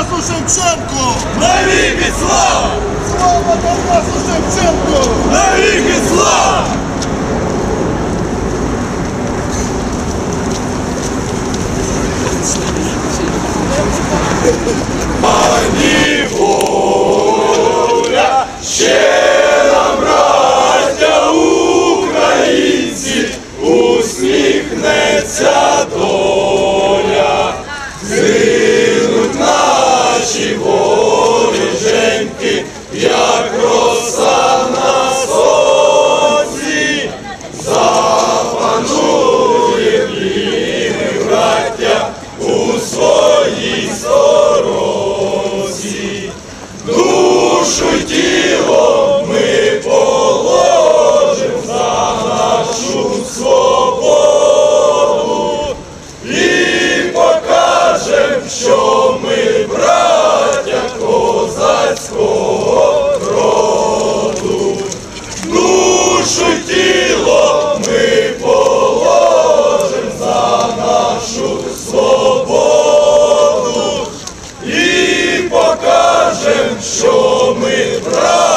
Тарасу Шевченку! Навіки слава! Слава Тарасу Шевченку! Навіки слава! Пані що ми браття козацького роду. Душу тіло ми положим за нашу свободу і покажем, що ми браття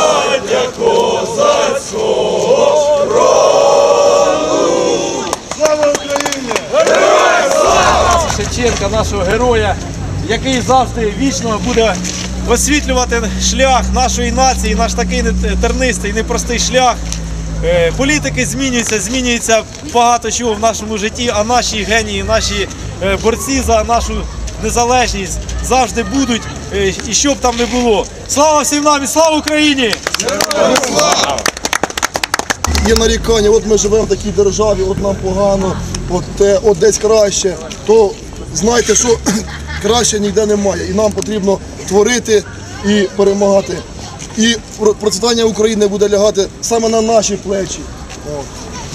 Шевченка, нашого героя, який завжди вічно буде освітлювати шлях нашої нації, наш такий тернистий, непростий шлях. Е, Політики змінюються, змінюється багато чого в нашому житті, а наші генії, наші е, борці за нашу незалежність завжди будуть, е, і що б там не було. Слава всім нам і слава Україні! Є нарікання, от ми живемо в такій державі, от нам погано, от, от десь краще. То знайте, що краще ніде немає. І нам потрібно творити і перемагати. І процвітання України буде лягати саме на наші плечі.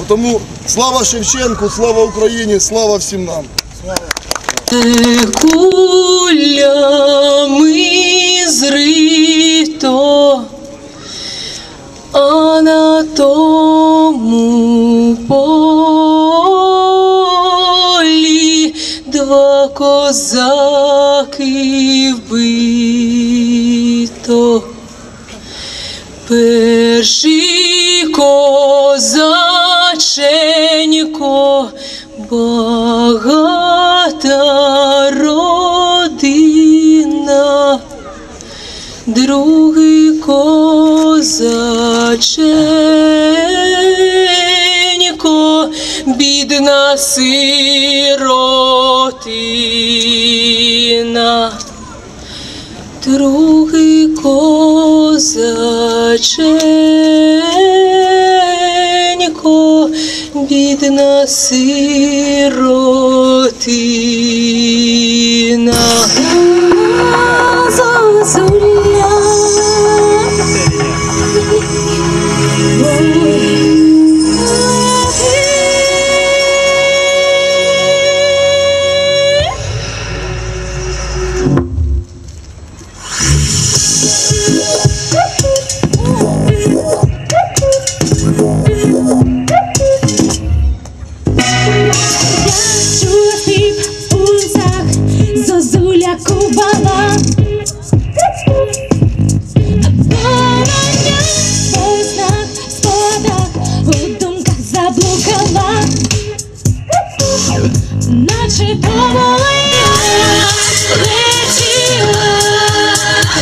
Тому слава Шевченку, слава Україні, слава всім нам. Кулями зрито, два козаки вбито. Перший козаченько, багата родина, другий козаченько, бідна сиротина. Другий козаченько, бідна сиротина. Зозуля.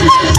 Jesus.